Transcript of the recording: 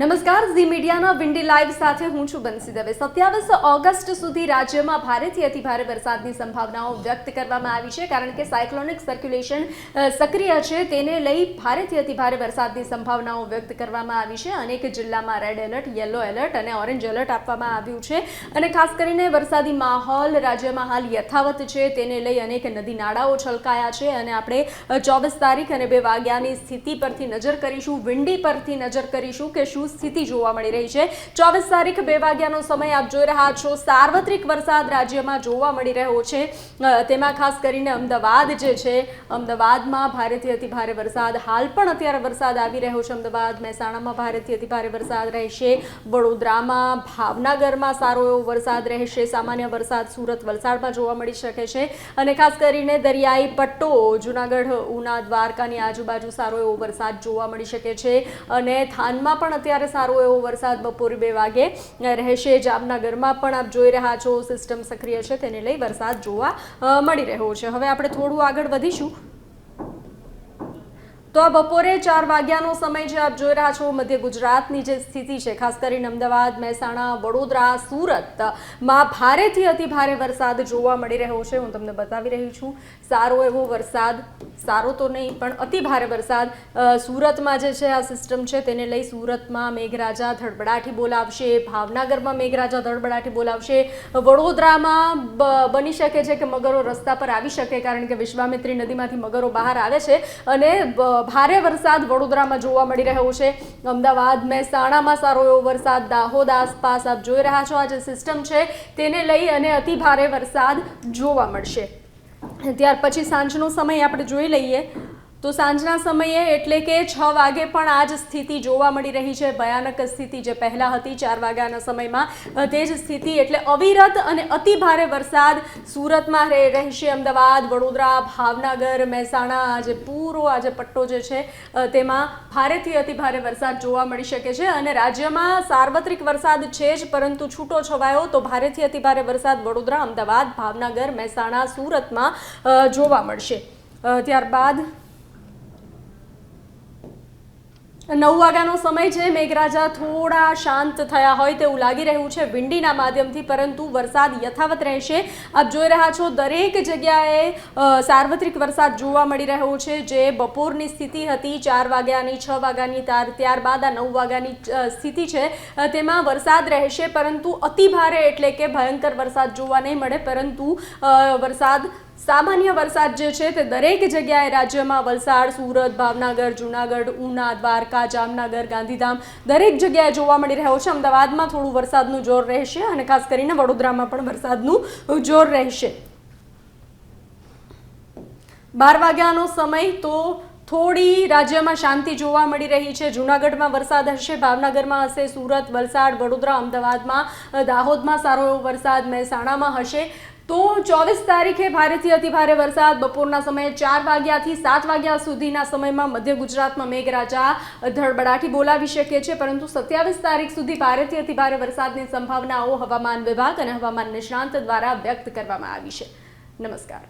નમસ્કાર, ઝી મીડિયાના Windy live સાથે હું છું બંસી દવે. સત્યાવીસ ઓગસ્ટ સુધી રાજ્યમાં ભારેથી અતિભારે વરસાદની સંભાવનાઓ વ્યક્ત કરવામાં આવી છે, કારણ કે સાયક્લોનિક સર્ક્યુલેશન સક્રિય છે. તેને લઈ ભારેથી અતિભારે વરસાદની સંભાવનાઓ વ્યક્ત કરવામાં આવી છે. અનેક જિલ્લામાં રેડ એલર્ટ, યલો એલર્ટ અને ઓરેન્જ એલર્ટ આપવામાં આવ્યું છે. અને ખાસ કરીને વરસાદી માહોલ રાજ્યમાં હાલ યથાવત છે. તેને લઈ અનેક નદી નાળાઓ છલકાયા છે. અને આપણે ચોવીસ તારીખ અને બે વાગ્યાની સ્થિતિ પરથી નજર કરીશું, વિંડી પરથી નજર કરીશું કે શું સ્થિતિ જોવા મળી રહી છે. ચોવીસ તારીખ બે વાગ્યાનો સમય આપ જોઈ રહ્યા છો. સાર્વત્રિક વરસાદ રાજ્યમાં જોવા મળી રહ્યો છે. તેમાં ખાસ કરીને અમદાવાદ જે છે, અમદાવાદમાં ભારેથી અતિભારે વરસાદ. હાલ પણ અત્યારે વરસાદ આવી રહ્યો છે અમદાવાદ, મહેસાણામાં ભારેથી અતિભારે વરસાદ રહેશે. વડોદરામાં, ભાવનગરમાં સારો એવો વરસાદ રહેશે. સામાન્ય વરસાદ સુરત, વલસાડમાં જોવા મળી શકે છે. અને ખાસ કરીને દરિયાઈ પટ્ટો, જુનાગઢ, ઉના, દ્વારકાની આજુબાજુ સારો એવો વરસાદ જોવા મળી શકે છે. અને થાનમાં પણ અત્યારે સારો એવો વરસાદ બપોરે બે વાગે રહેશે. જામનગરમાં પણ આપ જોઈ રહ્યા છો સિસ્ટમ સક્રિય છે. તેને લઈ વરસાદ જોવા મળી રહ્યો છે. હવે આપણે થોડું આગળ વધીશું. તો આ બપોરે ચાર વાગ્યાનો સમય છે આપ જોઈ રહ્યા છો, મધ્ય ગુજરાતની જે સ્થિતિ છે, ખાસ કરીને અમદાવાદ, મહેસાણા, વડોદરા, સુરત, માં ભારેથી અતિ ભારે વરસાદ જોવા મળી રહ્યો છે. હું તમને બતાવી રહી છું, સારો એવો વરસાદ, સારો તો નહીં, પણ અતિ ભારે વરસાદ સુરતમાં જે છે આ સિસ્ટમ છે, તેને લઈ સુરતમાં મેઘરાજા ધડબડાટી બોલાવશે, ભાવનગરમાં મેઘરાજા ધડબડાટી બોલાવશે, વડોદરામાં બની શકે છે કે મગરો રસ્તા પર આવી શકે, કારણ કે વિશ્વામિત્રી નદીમાંથી મગરો બહાર આવે છે અને ભારે વરસાદ વડોદરામાં જોવા મળી રહ્યો છે. અમદાવાદ, મહેસાણામાં સારો એવો વરસાદ, દાહોદ આસપાસ આપ જોઈ રહ્યા છો, આ જે સિસ્ટમ છે તેને લઈ અને અતિ ભારે વરસાદ જોવા મળશે. ત્યાર પછી સાંજનો સમય આપણે જોઈ લઈએ. તો સાંજના સમયે એટલે કે છ વાગે પણ આ જ સ્થિતિ જોવા મળી રહી છે. ભયાનક સ્થિતિ જે પહેલાં હતી ચાર વાગ્યાના સમયમાં તે જ સ્થિતિ એટલે અવિરત અને અતિ ભારે વરસાદ સુરતમાં રહે- રહેશે. અમદાવાદ, વડોદરા, ભાવનગર, મહેસાણા આજે પૂરો આજે પટ્ટો જે છે તેમાં ભારેથી અતિભારે વરસાદ જોવા મળી શકે છે અને રાજ્યમાં સાર્વત્રિક વરસાદ છે જ, પરંતુ છૂટો છવાયો તો ભારેથી અતિ ભારે વરસાદ વડોદરા, અમદાવાદ, ભાવનગર, મહેસાણા, સુરતમાં જોવા મળશે. ત્યારબાદ નવ વાગ્યાનો સમય છે. મેઘરાજા થોડા શાંત થયા હોય તેવું લાગી રહ્યું છે વિંડીના માધ્યમથી, પરંતુ વરસાદ યથાવત રહેશે. આપ જોઈ રહ્યા છો દરેક જગ્યાએ સાર્વત્રિક વરસાદ જોવા મળી રહ્યો છે. જે બપોરની સ્થિતિ હતી ચાર વાગ્યાની, છ વાગ્યાની તાર ત્યારબાદ આ નવ વાગ્યાની સ્થિતિ છે. તેમાં વરસાદ રહેશે, પરંતુ અતિભારે એટલે કે ભયંકર વરસાદ જોવા નહીં મળે. પરંતુ વરસાદ સામાન્ય વરસાદ જે છે તે દરેક જગ્યાએ રાજ્યમાં વલસાડ, સુરત, ભાવનગર, જુનાગઢ, ઉના, દ્વારકા, જામનગર, ગાંધીધામ દરેક જગ્યાએ જોવા મળી રહ્યો છે. અમદાવાદમાં થોડું વરસાદનું જોર રહેશે અને ખાસ કરીને વડોદરામાં પણ વરસાદનું જોર રહેશે. બાર વાગ્યાનો સમય તો થોડી રાજ્યમાં શાંતિ જોવા મળી રહી છે. જૂનાગઢમાં વરસાદ હશે, ભાવનગરમાં હશે, સુરત, વલસાડ, વડોદરા, અમદાવાદમાં, દાહોદમાં સારો એવો વરસાદ મહેસાણામાં હશે. તો ચોવીસ તારીખે ભારેથી અતિભારે વરસાદ. બપોરના સમયે ચાર વાગ્યાથી સાત વાગ્યા સુધીના સમયમાં મધ્ય ગુજરાતમાં મેઘરાજા ધડબડાટી બોલાવી શકે છે. પરંતુ સત્યાવીસ તારીખ સુધી ભારેથી અતિભારે વરસાદની સંભાવનાઓ હવામાન વિભાગ અને હવામાન નિષ્ણાંત દ્વારા વ્યક્ત કરવામાં આવી છે. નમસ્કાર.